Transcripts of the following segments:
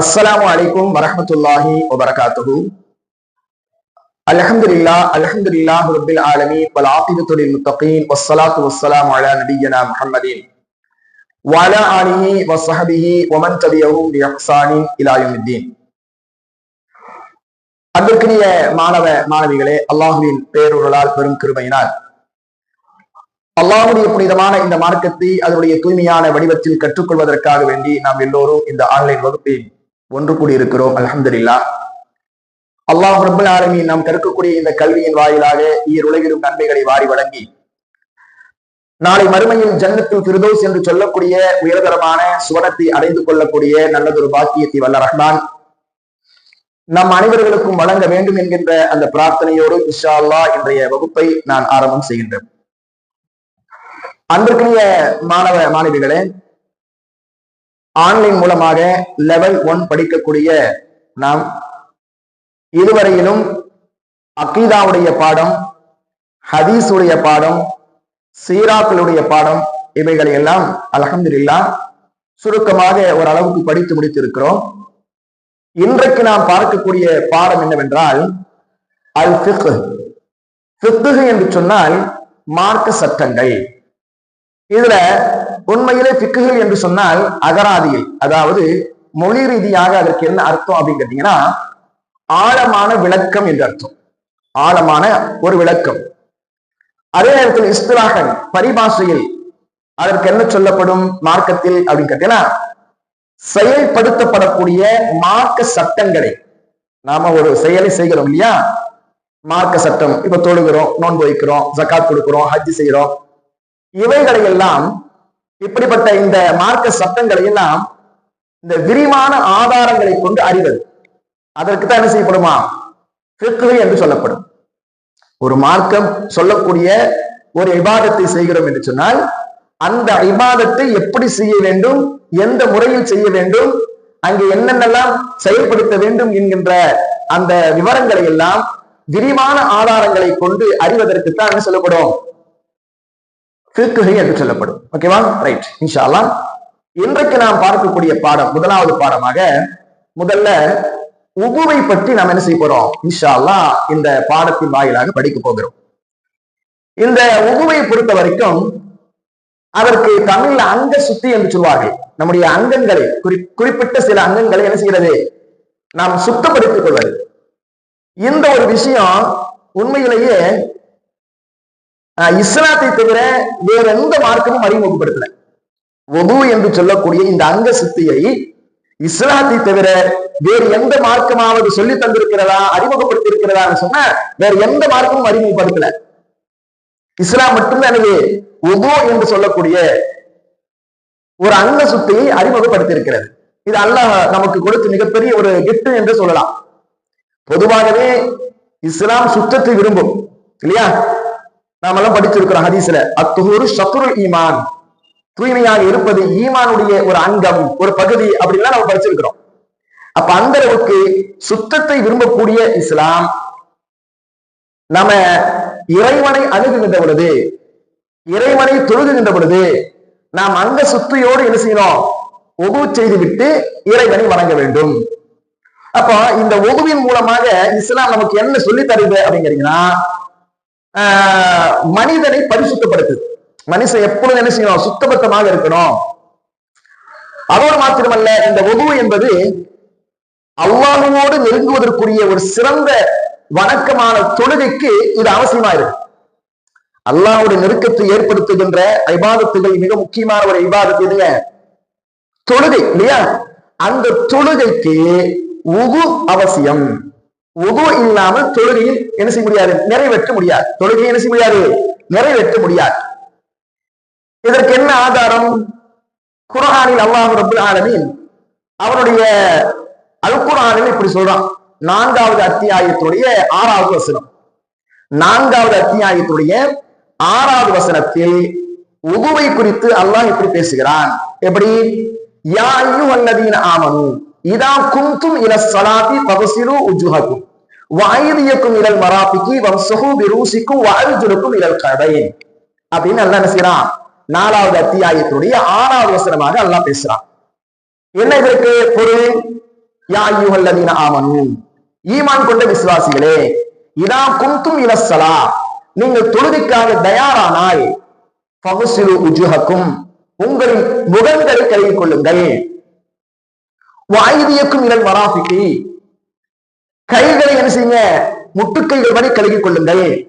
அஸ்ஸலாமு அலைக்கும் வரஹமத்துல்லாஹி வபரகாத்துஹு அல்ஹம்துலில்லா அல்ஹம்துலில்லாஹ் ரப்பில் ஆலமீன் வல் ஆகிபத்து லில் முத்தகீன் வஸ்ஸலாத்து வஸ்ஸலாமு அலா நபிய்யினா முஹம்மதின் வஅல ஆலிஹி வஸ்ஹபிஹி வமன் தபியஹும் பி இலா யௌமிddin அன்பிற்குரிய மாணவ மாணவிகளே அல்லாஹ்வின் பேருளால் பெரும் கிருபையினால் அல்லாஹுடைய புனிதமான இந்த மார்க்கத்தை அதனுடைய தூய்மையான வடிவத்தில் கற்றுக்கொள்வதற்காக வேண்டி நாம் எல்லோரும் இந்த ஆன்லைன் வகுப்பில் ஒன்று கூடியிருக்கிறோம். அலமதுல்லா அல்லாஹ் ரபுல் ஆலமி நாம் கற்கக்கூடிய இந்த கல்வியின் வாயிலாக ஈருலகிலும் நன்மைகளை வாரி வழங்கி நாளை மறுமையில் ஜன்னத்தில் பிரதோஸ் என்று சொல்லக்கூடிய உயர்தரமான சுவனத்தை அடைந்து கொள்ளக்கூடிய நல்லதொரு பாக்கியத்தை வல்ல ரஹ்மான் நம் அனைவர்களுக்கும் வழங்க வேண்டும் என்கின்ற அந்த பிரார்த்தனையோடு இஷா அல்லா இன்றைய வகுப்பை நான் ஆரம்பம் செய்கின்றேன். அன்பிற்குரிய மாணவ மாணவிகளே ஆன்லைன் மூலமாக லெவல் ஒன் படிக்கக்கூடிய நாம் இதுவரையிலும் அக்கீதாவுடைய பாடம் ஹதீஸுடைய பாடம் சீராக்களுடைய பாடம் இவைகளை எல்லாம் அலகம்துல்லா சுருக்கமாக ஓரளவுக்கு படித்து முடித்திருக்கிறோம். இன்றைக்கு நாம் பார்க்கக்கூடிய பாடம் என்னவென்றால் அல் ஃபிக்கு என்று சொன்னால் மார்க்க சட்டங்கள். இதுல உண்மையிலே பிக்குகள் என்று சொன்னால் அகராதியில் அதாவது மொழி ரீதியாக அதற்கு என்ன அர்த்தம் அப்படின்னு கேட்டீங்கன்னா ஆழமான விளக்கம் என்று அர்த்தம். ஆழமான ஒரு விளக்கம். அதே நேரத்தில் இஸ்திலாகன் பரிபாஷையில் அதற்கு என்ன சொல்லப்படும்? மார்க்கத்தில் அப்படின்னு கேட்டீங்கன்னா செயல்படுத்தப்படக்கூடிய மார்க்க சட்டங்களை. நாம ஒரு செயலை செய்கிறோம் இல்லையா? மார்க்க சட்டம். இப்ப தொழுகிறோம் நோன்பு வைக்கிறோம் ஜக்காத் கொடுக்கிறோம் ஹஜ்ஜி செய்யறோம் இவைகளை எல்லாம் இப்படிப்பட்ட இந்த மார்க்க சட்டங்களை எல்லாம் இந்த விரிவான ஆதாரங்களை கொண்டு அறிவது. அதற்கு தான் என்ன செய்யப்படுமா? என்று சொல்லப்படும். ஒரு மார்க்கம் சொல்லக்கூடிய ஒரு விவாதத்தை செய்கிறோம் என்று சொன்னால் அந்த விவாதத்தை எப்படி செய்ய வேண்டும்? எந்த முறையில் செய்ய வேண்டும்? அங்கு என்னென்னலாம் செயல்படுத்த வேண்டும் என்கின்ற அந்த விவரங்களை எல்லாம் விரிவான ஆதாரங்களை கொண்டு அறிவதற்கு தான் என்ன சொல்லப்படும் என்று சொல்லப்படும். ஓகேவா ரைட் இன்ஷால்லா இன்றைக்கு நாம் பார்க்கக்கூடிய பாடம் முதலாவது பாடமாக முதல்ல உகுவை பற்றி நாம் என்ன செய்ய போறோம்? இன்ஷால்லா இந்த பாடத்தின் வாயிலாக படிக்க போகிறோம். இந்த உகுவை பொறுத்த வரைக்கும் அதற்கு தமிழ்ல அங்க சுத்தி என்று சொல்வார்கள். நம்முடைய அங்கங்களை குறி குறிப்பிட்ட சில அங்கங்களை என்ன செய்கிறது? நாம் சுத்தப்படுத்திக் கொள்வது. இந்த ஒரு விஷயம் உண்மையிலேயே இஸ்லாத்தை தவிர வேற எந்த மார்க்கமும் அறிமுகப்படுத்தல. ஒது என்று சொல்லக்கூடிய இந்த அங்க சுத்தியை இஸ்லாத்தை தவிர வேறு எந்த மார்க்கமாவது சொல்லி தந்திருக்கிறதா அறிமுகப்படுத்தி இருக்கிறதான்னு சொன்னா வேற எந்த மார்க்கமும் அறிமுகப்படுத்தல. இஸ்லாம் மட்டும்தான் எனது ஒது என்று சொல்லக்கூடிய ஒரு அங்க சுத்தியை அறிமுகப்படுத்தி இருக்கிறது இது அல்லாஹ் நமக்கு கொடுத்து மிகப்பெரிய ஒரு கிஃப்ட் என்று சொல்லலாம். பொதுவாகவே இஸ்லாம் சுத்தத்தை விரும்பும் இல்லையா? நாம எல்லாம் படிச்சிருக்கிறோம் ஹதீஸ்ல. அத்துஹூரு சத்ரு ஈமான். தூய்மையாக இருப்பது ஈமானுடைய ஒரு அங்கம் ஒரு பகுதி அப்படின்லாம் நம்ம படிச்சிருக்கிறோம். அப்ப அந்த அளவுக்கு சுத்தத்தை விரும்பக்கூடிய இஸ்லாம் நம்ம இறைவனை அணுகுகின்ற பொழுது இறைவனை தொழுகுகின்ற பொழுது நாம் அங்க சுத்தியோடு என்ன செய்யணும்? ஒகு செய்து விட்டு இறைவனை வணங்க வேண்டும். அப்ப இந்த ஒகுவின் மூலமாக இஸ்லாம் நமக்கு என்ன சொல்லி தருது அப்படிங்கிறீங்கன்னா மனிதனை பரிசுத்தப்படுத்துது மனுஷன் எப்பொழுது என்ன செய்யணும்? சுத்தபத்தமாக இருக்கணும். அதோடு மாத்திரமல்ல இந்த ஒது என்பது அவ்வாறுவோடு நெருங்குவதற்குரிய ஒரு சிறந்த வணக்கமான தொழுகைக்கு இது அவசியமா இருக்கு அல்லாவுடைய நெருக்கத்தை ஏற்படுத்துகின்ற ஐபாதத்துகள் மிக முக்கியமான ஒரு ஐபாதத்து இதுல தொழுகை இல்லையா? அந்த தொழுகைக்கு உகு அவசியம். உது இல்லாமல் தொழுகையில் என்ன செய்ய முடியாது? நிறைவேற்ற முடியாது. தொழுகையை என்ன செய்ய முடியாது? நிறைவேற்ற முடியாது. இதற்கு என்ன ஆதாரம்? குரானில் அல்லாஹ் ரபுல் ஆலமின் அவனுடைய அல்குரானில் இப்படி சொல்றான். நான்காவது அத்தியாயத்துடைய ஆறாவது வசனம். நான்காவது அத்தியாயத்துடைய ஆறாவது வசனத்தில் உகுவை குறித்து அல்லாஹ் இப்படி பேசுகிறான். எப்படி? யா அல்லதீன ஆமனும் இதா குந்தும் இல சலாத்தி பகசிரு உஜுஹக்கும் வாயுதியக்கும் இழல் மராபிக்கு வம்சகு விரூசிக்கும் வாழ்ஜுலுக்கும் இழல் கடை அப்படின்னு நல்லா என்ன செய்யறான் நாலாவது அத்தியாயத்துடைய ஆறாவது வசனமாக அல்லா பேசுறான். என்ன இதற்கு பொருள்? யா ஐயுஹல்லதீன ஆமனு. ஈமான் கொண்ட விசுவாசிகளே இதா குந்தும் இலசலா நீங்கள் தொழுதிக்காக தயாரானால் பகுசிலு உஜுஹக்கும் உங்களின் முகங்களை கழுவிக் கொள்ளுங்கள். வாயுதியக்கும் இழல் மராபிக்கு கைகளை என்ன செய்யுங்க? முட்டுக்கைகள் வரை கழுகிக் கொள்ளுங்கள்.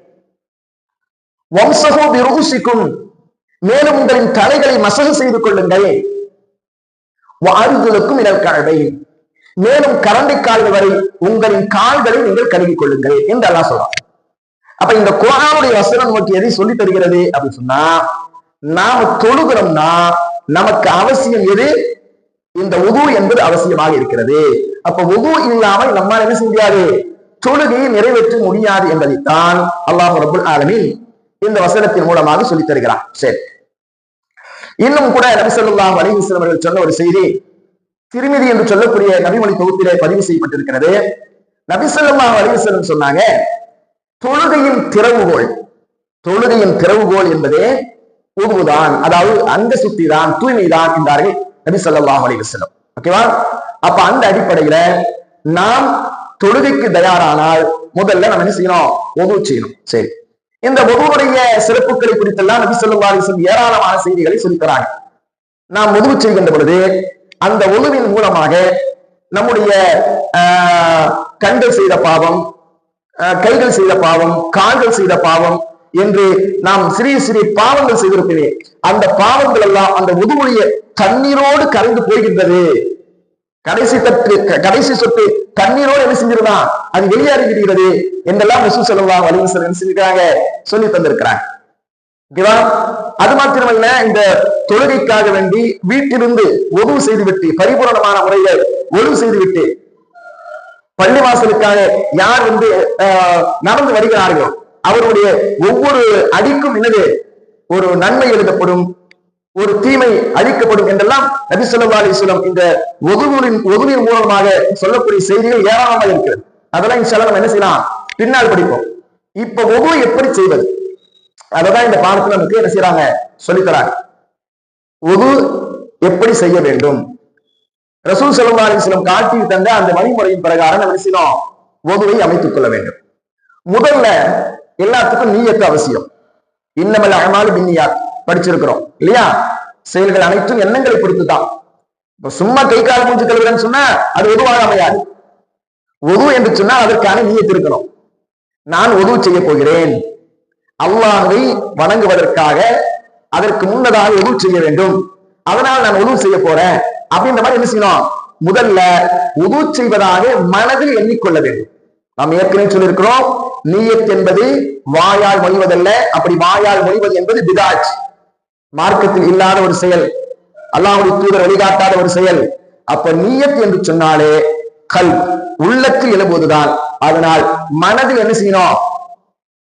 வம்சகோ விருசிக்கும் மேலும் உங்களின் தலைகளை மசகு செய்து கொள்ளுங்கள். வாரிகளுக்கும் இழல் கழவை. மேலும் கரண்டை கால்கள் வரை உங்களின் கால்களை நீங்கள் கழுகிக் கொள்ளுங்கள் என்று அல்லாஹ் சொல்றான். அப்ப இந்த குரானுடைய வசனம் நமக்கு எதை சொல்லி தருகிறது அப்படின்னு சொன்னா நாம தொழுகிறோம்னா நமக்கு அவசியம் எது? இந்த உது என்பது அவசியமாக இருக்கிறது. அப்ப உது இல்லாமல் நம்மால் என்ன செய்ய முடியாது? தொழுகையை நிறைவேற்ற முடியாது என்பதைத்தான் அல்லாஹ் ரபுல் ஆலமி இந்த வசனத்தின் மூலமாக சொல்லித்தருகிறான் சரி. இன்னும் கூட நபி ஸல்லல்லாஹு அலைஹி அவர்கள் சொன்ன ஒரு செய்தி திருமிதி என்று சொல்லக்கூடிய நபிமொழி தொகுப்பிலே பதிவு செய்யப்பட்டிருக்கிறது. நபி ஸல்லல்லாஹு அலைஹி சொன்னாங்க தொழுகையின் திறவுகோல் தொழுகையின் திறவுகோள் என்பதே உதுவுதான் அதாவது அங்க சுத்தி தான் தூய்மைதான் என்றார்கள். நபி சொல்லாஹ் அலி வசலம் ஓகேவா அப்ப அந்த அடிப்படையில நாம் தொழுகைக்கு தயாரானால் முதல்ல நம்ம என்ன செய்யணும்? ஒது செய்யணும். சரி. இந்த ஒதுவுடைய சிறப்புகளை குறித்தெல்லாம் நபி சொல்லா அலைஹி ஏராளமான செய்திகளை சொல்லித்தராங்க. நாம் உதவு செய்கின்ற பொழுது அந்த உதவின் மூலமாக நம்முடைய கண்கள் செய்த பாவம் கைகள் செய்த பாவம் கால்கள் செய்த பாவம் என்று நாம் சிறிய சிறிய பாவங்கள் செய்திருக்கிறேன் அந்த பாவங்கள் எல்லாம் அந்த உதவுடைய கண்ணீரோடு கலந்து போகின்றது கடைசி தட்டு க- கடைசி சொட்டு கண்ணீரோடு என்ன செஞ்சிருந்தான் அது வெளியேறிவிடுகிறது என்றெல்லாம் விசு செலவா வலிவு செலவு செஞ்சுக்கிறாங்க சொல்லி தந்திருக்கிறாங்க. ஓகேவா அது மாத்திரமல்ல இந்த தொழுகைக்காக வேண்டி வீட்டிலிருந்து ஒழுவு செய்துவிட்டு பரிபூரணமான முறையில் ஒழுவு செய்துவிட்டு பள்ளிவாசலுக்காக யார் வந்து ஆஹ், நடந்து வருகிறார்களோ அவருடைய ஒவ்வொரு அடிக்கும் என்னது ஒரு நன்மை எழுதப்படும் ஒரு தீமை அழிக்கப்படும் என்றெல்லாம் நபி சொல்லா அலிஸ்லாம் இந்த ஒதுவின் ஒதுவின் மூலமாக சொல்லக்கூடிய செய்திகள் ஏராளமாக இருக்கிறது. அதெல்லாம் இன்ஷால்லா நம்ம என்ன செய்யலாம்? பின்னால் படிப்போம். இப்ப ஒவ்வொரு எப்படி செய்வது? அததான் இந்த பாடத்துல நமக்கு என்ன செய்யறாங்க சொல்லித்தராங்க. ஒது எப்படி செய்ய வேண்டும்? ரசூல் ஸல்லல்லாஹு அலிஸ்லம் காட்டி தந்த அந்த வழிமுறையின் பிரகாரம் நம்ம என்ன செய்யணும்? ஒதுவை அமைத்துக் கொள்ள வேண்டும். முதல்ல எல்லாத்துக்கும் நீயத்து அவசியம். இன்னமல் அமாலு பின்னியா படிச்சிருக்கிறோம். இல்லையா? செயல்கள் அனைத்தும் எண்ணங்களை பொறுத்து தான் இப்ப சும்மா கை கால் மூஞ்சி கழுவுறேன்னு சொன்னா அது ஒதுவாக அமையாது. ஒது என்று சொன்னால் அதற்கான நீயத்து இருக்கணும். நான் உதவு செய்ய போகிறேன். அல்லாஹை வணங்குவதற்காக அதற்கு முன்னதாக உதவு செய்ய வேண்டும். அதனால் நான் உதவு செய்ய போறேன். அப்படின்ற மாதிரி என்ன செய்யணும்? முதல்ல உதவு செய்வதாக மனதில் எண்ணிக்கொள்ள வேண்டும். நாம் ஏற்கனவே சொல்லியிருக்கிறோம் நீயத் என்பது வாயால் மொழிவதல்ல அப்படி வாயால் மொழிவது என்பது பிதாஜ். மார்க்கத்தில் இல்லாத ஒரு செயல் அல்லாவுடைய தூதர் வழிகாட்டாத ஒரு செயல். அப்ப நீயத் என்று சொன்னாலே கல் உள்ளத்தில் எழுப்புவதுதான் அதனால் மனதில் என்ன செய்யணும்?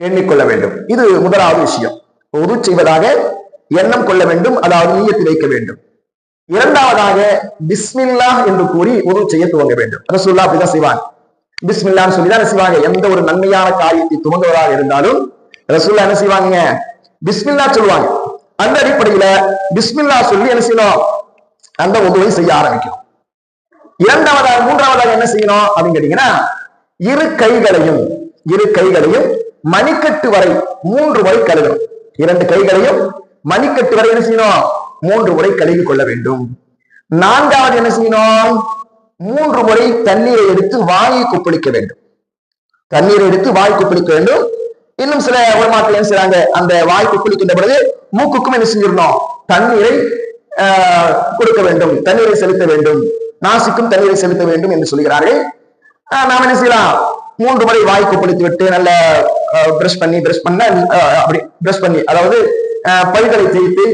எண்ணிக்கொள்ள வேண்டும். இது முதலாவது விஷயம். உது செய்வதாக எண்ணம் கொள்ள வேண்டும் அதாவது நீயத்தில் வைக்க வேண்டும். இரண்டாவதாக பிஸ்மில்லா என்று கூறி உது செய்ய துவங்க வேண்டும். ரசூல்லா அப்படிதான் செய்வான். பிஸ்மில்லான்னு சொல்லி தான் செய்வாங்க? எந்த ஒரு நன்மையான காரியத்தை துவங்குவதாக இருந்தாலும் ரசூல்லா என்ன செய்வாங்க பிஸ்மில்லா சொல்லுவாங்க. அந்த அடிப்படையில பிஸ்மில்லா சொல்லி என்ன செய்யணும்? அந்த உதவி செய்ய ஆரம்பிக்கணும். இரண்டாவதாக மூன்றாவதாக என்ன செய்யணும் அப்படின்னு கேட்டீங்கன்னா இரு கைகளையும் இரு கைகளையும் மணிக்கட்டு வரை மூன்று முறை கழுகணும் இரண்டு கைகளையும் மணிக்கட்டு வரை என்ன செய்யணும்? மூன்று முறை கழுவி கொள்ள வேண்டும். நான்காவது என்ன செய்யணும்? மூன்று முறை தண்ணீரை எடுத்து வாயை கொப்பளிக்க வேண்டும். தண்ணீரை எடுத்து வாய் கொப்பளிக்க வேண்டும். இன்னும் சில உலமாக்கள் என்ன செய்யறாங்க அந்த வாய் கொப்பளிக்கின்ற பொழுது மூக்குக்கும் என்ன செஞ்சிடணும்? தண்ணீரை கொடுக்க வேண்டும். தண்ணீரை செலுத்த வேண்டும். நாசிக்கும் தண்ணீரை செலுத்த வேண்டும் என்று சொல்கிறார்கள். ஆஹ், நாம் என்ன செய்யலாம்? மூன்று முறை வாய் கொப்பளித்து விட்டு நல்ல பிரஷ் பண்ணி பிரஷ் பண்ண அப்படி பிரஷ் பண்ணி அதாவது பல்களை தேய்த்து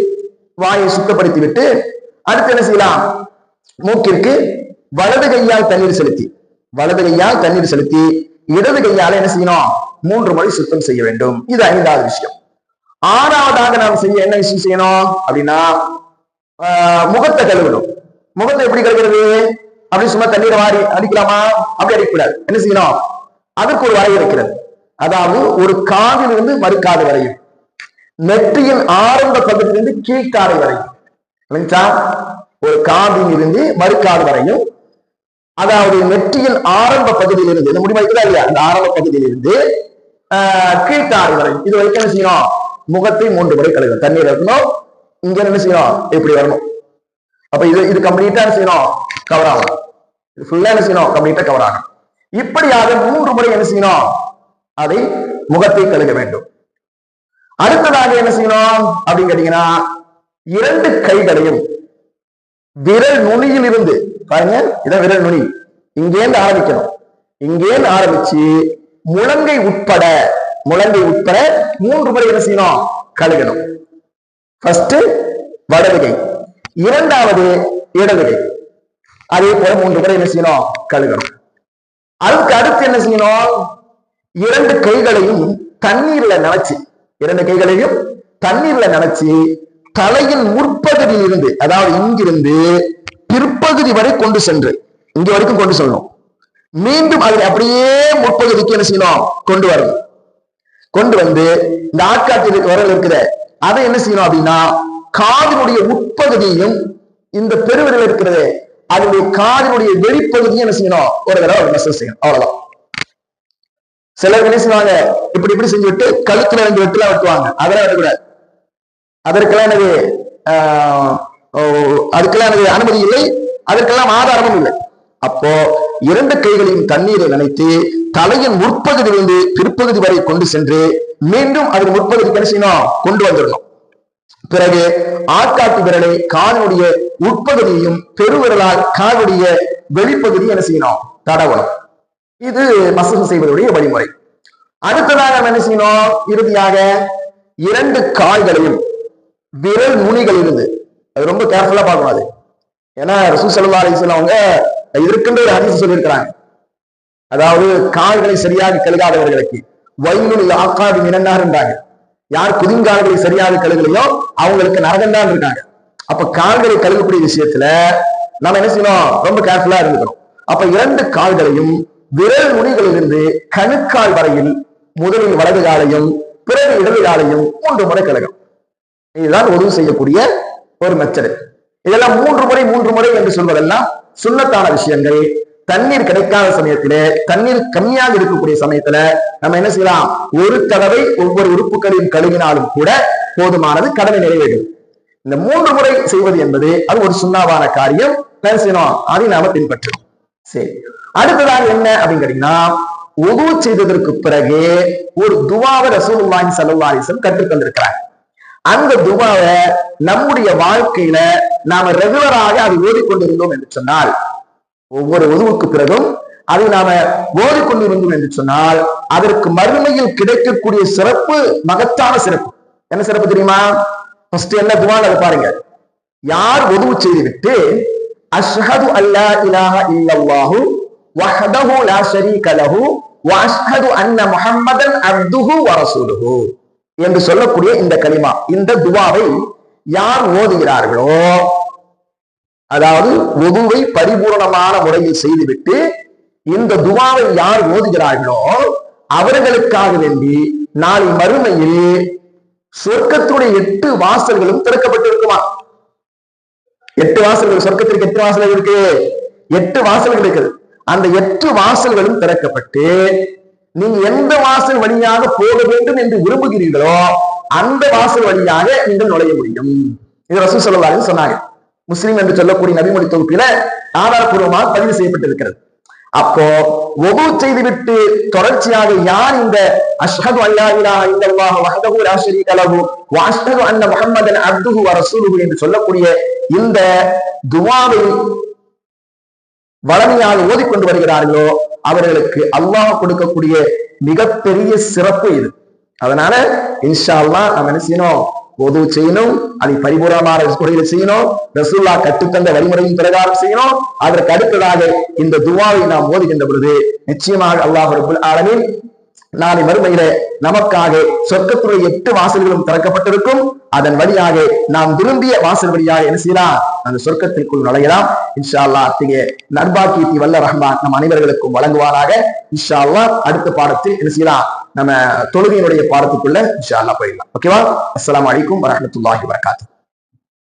வாயை சுத்தப்படுத்தி விட்டு அடுத்து என்ன செய்யலாம்? மூக்கிற்கு வலது கையால் தண்ணீர் செலுத்தி வலது கையால் தண்ணீர் செலுத்தி இடது கையால என்ன செய்யணும்? மூன்று முறை சுத்தம் செய்ய வேண்டும். இது ஐந்தாவது விஷயம். ஆறாவதாக நாம் செய்ய என்ன விஷயம் செய்யணும்? அப்படின்னா ஆஹ், முகத்தை கழுவணும். முகத்தை எப்படி கழுவுறது? அப்படி சும்மா தண்ணீரை வாரி அடிக்கலாமா? அப்படி அடிக்கக்கூடாது. என்ன செய்யணும்? அதற்கு ஒரு வரை இருக்கிறது அதாவது ஒரு காதிலிருந்து மறுக்காது வரையும். நெற்றியின் ஆரம்ப பகுதியிலிருந்து கீழ்காலை வரையும். ஒரு காதில் இருந்து மறுக்காது வரையும் அதாவது நெற்றியின் ஆரம்ப பகுதியில் இருந்து இந்த முடிவாய்க்குதா இல்லையா? அந்த ஆரம்ப பகுதியிலிருந்து கீழ்த்தாறு வரை. இது வரைக்கும் என்ன செய்யணும்? முகத்தை மூன்று முறை கழுகணும் தண்ணீர் இருக்கணும் இங்க என்ன செய்யணும்? இப்படி வரணும். அப்ப இது இது கம்ப்ளீட்டா என்ன செய்யணும்? கவர் ஆகும் இது ஃபுல்லா என்ன செய்யணும்? கம்ப்ளீட்டா கவர் ஆகும் இப்படியாக மூன்று முறை என்ன செய்யணும்? அதை முகத்தை கழுக வேண்டும். அடுத்ததாக என்ன செய்யணும்? அப்படின்னு கேட்டீங்கன்னா இரண்டு கைகளையும் விரல் நுனியில் இருந்து பாருங்க இதான் விரல் நுனி. இங்கேருந்து ஆரம்பிக்கணும். இங்கேருந்து ஆரம்பிச்சு முழங்கை உட்பட முழங்கை உட்பட மூன்று முறை என்ன செய்யணும்? கழுகணும். ஃபர்ஸ்ட் வடது இரண்டாவது இடதுகை அதே போல மூன்று முறை என்ன செய்யணும்? கழுகணும். அதுக்கு அடுத்து என்ன செய்யணும்? இரண்டு கைகளையும் தண்ணீர்ல நினைச்சு இரண்டு கைகளையும் தண்ணீர்ல நினைச்சு தலையின் முற்பகுதியில் இருந்து அதாவது இங்கிருந்து பிற்பகுதி வரை கொண்டு சென்று இங்க வரைக்கும் கொண்டு செல்லணும். மீண்டும் அதில் அப்படியே முற்பகுதிக்கு என்ன செய்யணும்? கொண்டு வரணும். கொண்டு வந்து இந்த ஆட்காட்டில் வரல் இருக்கிற அதை என்ன செய்யணும் அப்படின்னா காதினுடைய உட்பகுதியும் இந்த பெருவிரல் இருக்கிறது அதனுடைய காதினுடைய வெளிப்பகுதியும் என்ன செய்யணும்? ஒரு தடவை மெசேஜ் செய்யணும். அவ்வளவுதான். சிலர் என்ன செய்வாங்க? இப்படி இப்படி செஞ்சு விட்டு கழுத்துல இருந்து வெட்டுலாம் வெட்டுவாங்க. அதெல்லாம் வெட்டக்கூடாது. அதற்கெல்லாம் எனக்கு அதுக்கெல்லாம் எனக்கு அனுமதி இல்லை. அதற்கெல்லாம் ஆதாரமும் இல்லை. அப்போ இரண்டு கைகளையும் தண்ணீரை நினைத்து தலையின் முற்பகுதியிலிருந்து பிற்பகுதி வரை கொண்டு சென்று மீண்டும் அதன் முற்பகுதிக்கு என்ன செய்யணும்? கொண்டு வந்துடணும். பிறகு ஆட்காட்டு விரலை காலினுடைய உட்பகுதியையும் பெருவிரலால் காலுடைய வெளிப்பகுதியும் என்ன செய்யணும்? தடவணும். இது மசகு செய்வதுடைய வழிமுறை. அடுத்ததாக நம்ம என்ன செய்யணும்? இறுதியாக இரண்டு கால்களையும் விரல் நுனிகள் இருந்து அது ரொம்ப கேர்ஃபுல்லா பார்க்கணும் அது. ஏன்னா ரசூ சல்லா அலிஸ்லாம் அவங்க இருக்கின்ற ஒரு ஹதீஸ் சொல்லியிருக்கிறாங்க. அதாவது கால்களை சரியாக கழுகாதவர்களுக்கு வயலுள் ஆக்காது மினன்னாருன்றாங்க யார் குதிங்கால்களை சரியாக கழுகலையோ அவங்களுக்கு நரகம்தான் இருக்காங்க அப்ப கால்களை கழுகக்கூடிய விஷயத்துல நம்ம என்ன செய்யணும்? ரொம்ப கேர்ஃபுல்லா இருந்துக்கணும். அப்ப இரண்டு கால்களையும் விரல் நுனிகளிலிருந்து கணுக்கால் வரையில் முதலில் வலது காலையும் பிறகு இடது காலையும் மூன்று முறை கழுகும் இதுதான் உதவி செய்யக்கூடிய ஒரு மெத்தடு இதெல்லாம் மூன்று முறை மூன்று முறை என்று சொல்வதெல்லாம் சுண்ணத்தான விஷயங்கள். தண்ணீர் கிடைக்காத சமயத்திலே தண்ணீர் கம்மியாக இருக்கக்கூடிய சமயத்துல நம்ம என்ன செய்யலாம்? ஒரு தடவை ஒவ்வொரு உறுப்புகளையும் கழுவினாலும் கூட போதுமானது கடமை நிறைவேறும். இந்த மூன்று முறை செய்வது என்பது அது ஒரு சுண்ணாவான காரியம். என்ன செய்யணும் அதை நாம பின்பற்றணும் சரி அடுத்ததாக என்ன அப்படின்னு கேட்டீங்கன்னா உதவு செய்ததற்கு பிறகு ஒரு துவாவை ரசூல் வாங்கி அலைஹி வஸல்லம் அந்த துவாவை நம்முடைய வாழ்க்கையில நாம ரெகுலராக அதை ஓதிக்கொண்டிருந்தோம் என்று சொன்னால் ஒவ்வொரு உதவுக்கு பிறகும் அதை நாம ஓதிக்கொண்டிருந்தோம் என்று சொன்னால் அதற்கு மறுமையில் கிடைக்கக்கூடிய சிறப்பு மகத்தான சிறப்பு. என்ன சிறப்பு தெரியுமா? ஃபர்ஸ்ட் என்ன துவான் அதை பாருங்க. யார் உதவு செய்துவிட்டு அஷ்ஹது அல்லா இலாஹ இல்லல்லாஹு வஹதஹு லா ஷரீக லஹு வ அஷ்ஹது அன்ன முஹம்மதன் அப்துஹு வ ரசூலுஹு. என்று சொல்லக்கூடிய இந்த களிமா இந்த துவாவை யார் ஓதுகிறார்களோ அதாவது உதுவை பரிபூர்ணமான முறையில் செய்துவிட்டு இந்த துவாவை யார் ஓதுகிறார்களோ அவர்களுக்காக வேண்டி நாளை மறுமையில் சொர்க்கத்துடைய எட்டு வாசல்களும் திறக்கப்பட்டிருக்குமா? எட்டு வாசல்கள் சொர்க்கத்திற்கு எட்டு வாசல்கள் இருக்கு? எட்டு வாசல்கள் இருக்குது. அந்த எட்டு வாசல்களும் திறக்கப்பட்டு நீங்க எந்த வாசல் வழியாக போக வேண்டும் என்று விரும்புகிறீர்களோ அந்த வாசல் வழியாக நீங்கள் நுழைய முடியும். இது ரசூ சொல்லலாருன்னு சொன்னாங்க. முஸ்லீம் என்று சொல்லக்கூடிய நபிமொழி தொகுப்பில ஆதாரபூர்வமாக பதிவு செய்யப்பட்டிருக்கிறது. அப்போ ஒவ்வொரு செய்துவிட்டு தொடர்ச்சியாக யார் இந்த அஷ்ஹது அல்லாஹிலா இந்த இல்லல்லாஹு வஹதஹு லா ஷரீக லஹு வ அஷ்ஹது அன்ன முஹம்மதன் அப்துஹு வ ரசூலுஹு என்று சொல்லக்கூடிய இந்த துவாவை வளமையாக ஓதிக்கொண்டு வருகிறார்களோ அவர்களுக்கு அல்லாஹ் கொடுக்கக்கூடிய மிகப்பெரிய சிறப்பு இது. அதனால இன்ஷா அல்லா நம்ம என்ன செய்யணும்? பொது செய்யணும் அதை பரிபூர்ணமான முறையில் செய்யணும் ரசூல்லா கற்றுத்தந்த வழிமுறையின் பிரகாரம் செய்யணும். அதற்கு அடுத்ததாக இந்த துவாவை நாம் ஓதுகின்ற பொழுது நிச்சயமாக அல்லாஹ் ரபுல் ஆலமின் நாளை மறுமையில நமக்காக சொர்க்கத்துடைய எட்டு வாசல்களும் திறக்கப்பட்டிருக்கும். அதன் வழியாக நாம் விரும்பிய வாசல் வழியாக என்ன செய்யலாம்? அந்த சொர்க்கத்திற்குள் நுழையலாம். இன்ஷா அல்லாஹ் அத்தகைய நர்பாக்கியத்தி வல்ல ரஹ்மான் நம் அனைவர்களுக்கும் வழங்குவாராக இன்ஷா அடுத்த பாடத்தில் என்ன செய்யலாம்? நம்ம தொழுகையினுடைய பாடத்துக்குள்ள இன்ஷா அல்லாஹ் போயிடலாம். ஓகேவா? அஸ்லாம் வலைக்கும் வரமத்துல்லாஹி வரகாத்து